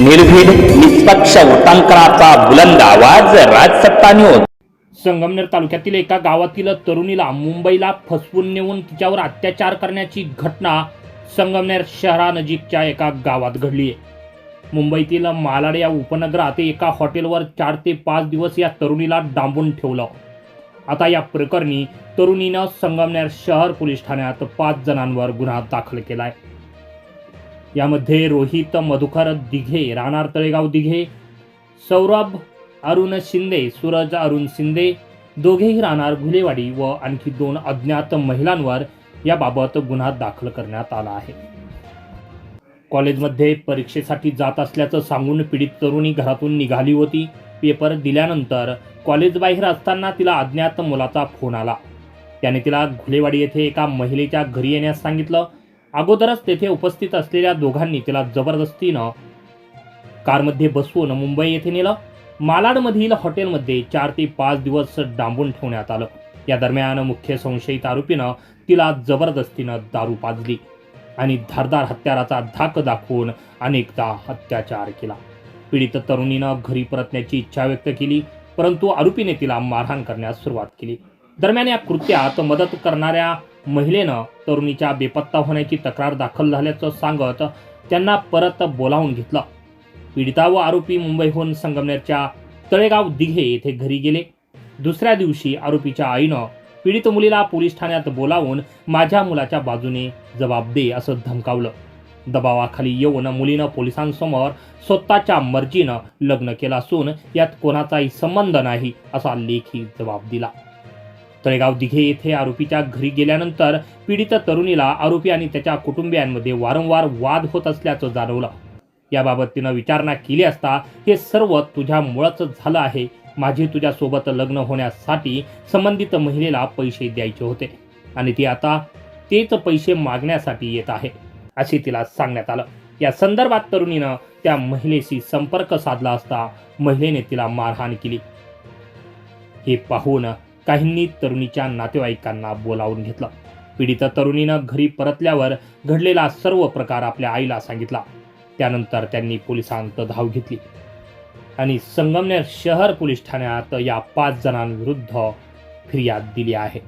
निर्भीड निष्पक्ष वृत्तांकनाचा बुलंद आवाज राजसत्ता न्यूज संगमनेर तालुक्यातील एका गावातील तरुणीला मुंबईला फसवून नेऊन तिच्यावर अत्याचार करण्याची घटना संगमनेर शहरानजीकच्या एका गावात घडली आहे. मुंबईतील मालाड या उपनगरात एका हॉटेलवर चार ते पाच दिवस या तरुणीला डांबून ठेवलं. आता या प्रकरणी तरुणीनं संगमनेर शहर पोलीस ठाण्यात पाच जणांवर गुन्हा दाखल केला आहे यामध्ये रोहित मधुकर दिघे राहणार तळेगाव दिघे सौरभ अरुण शिंदे सूरज अरुण शिंदे दोघेही राहणार घुलेवाडी व आणखी दोन अज्ञात महिलांवर याबाबत गुन्हा दाखल करण्यात आला आहे. कॉलेजमध्ये परीक्षेसाठी जात असल्याचं सांगून पीडित तरुणी घरातून निघाली होती. पेपर दिल्यानंतर कॉलेजबाहेर असताना तिला अज्ञात मुलाचा फोन आला. त्याने तिला घुलेवाडी येथे एका महिलेच्या घरी येण्यास सांगितलं. अगोदरच तेथे उपस्थित असलेल्या दोघांनी तिला जबरदस्तीनं कारमध्ये बसवून मुंबई येथे नेलं. मालाडमधील हॉटेलमध्ये चार ते पाच दिवस डांबून ठेवण्यात आलं. या दरम्यान मुख्य संशयित आरोपीनं तिला जबरदस्तीनं दारू पाजली आणि धारदार हत्याराचा धाक दाखवून अनेकदा अत्याचार केला. पीडित तरुणीनं घरी परतण्याची इच्छा व्यक्त केली परंतु आरोपीने तिला मारहाण करण्यास सुरुवात केली. दरम्यान या कृत्यात मदत करणाऱ्या महिलेनं तरुणीच्या बेपत्ता होण्याची तक्रार दाखल झाल्याचं सांगत त्यांना परत बोलावून घेतलं. पीडिता व आरोपी मुंबईहून संगमनेरच्या तळेगाव दिघे येथे घरी गेले. दुसऱ्या दिवशी आरोपीच्या आईनं पीडित मुलीला पोलीस ठाण्यात बोलावून माझ्या मुलाच्या बाजूने जबाब दे असं धमकावलं. दबावाखाली येऊन मुलीनं पोलिसांसमोर स्वतःच्या मर्जीनं लग्न केलं असून यात कोणाचाही संबंध नाही असा लेखी जबाब दिला. तळेगाव दिघे येथे आरोपीच्या घरी गेल्यानंतर पीडित तरुणीला आरोपी आणि त्याच्या कुटुंबियांमध्ये वारंवार वाद होत असल्याचं जाणवलं. याबाबत तिनं विचारणा केली असता हे सर्व तुझ्यामुळंच झालं आहे. माझे तुझ्यासोबत लग्न होण्यासाठी संबंधित महिलेला पैसे द्यायचे होते आणि ती आता तेच पैसे मागण्यासाठी येत आहे असे तिला सांगण्यात आलं. या संदर्भात तरुणीनं त्या महिलेशी संपर्क साधला असता महिलेने तिला मारहाण केली. हे पाहून काहींनी तरुणीच्या नातेवाईकांना बोलावून घेतलं. पीडित तरुणीनं घरी परतल्यावर घडलेला सर्व प्रकार आपल्या आईला सांगितला. त्यानंतर त्यांनी पोलिसांत धाव घेतली. आणि संगमनेर शहर पोलीस ठाण्यात या पाच जणांविरुद्ध फिर्याद दिली आहे.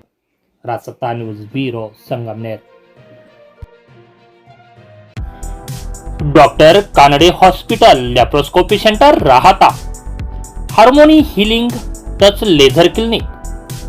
Rajsatta news bureau Sangamner. Doctor Kanade hospital laparoscopy centre Rahata. Harmony healing touch laser clinic.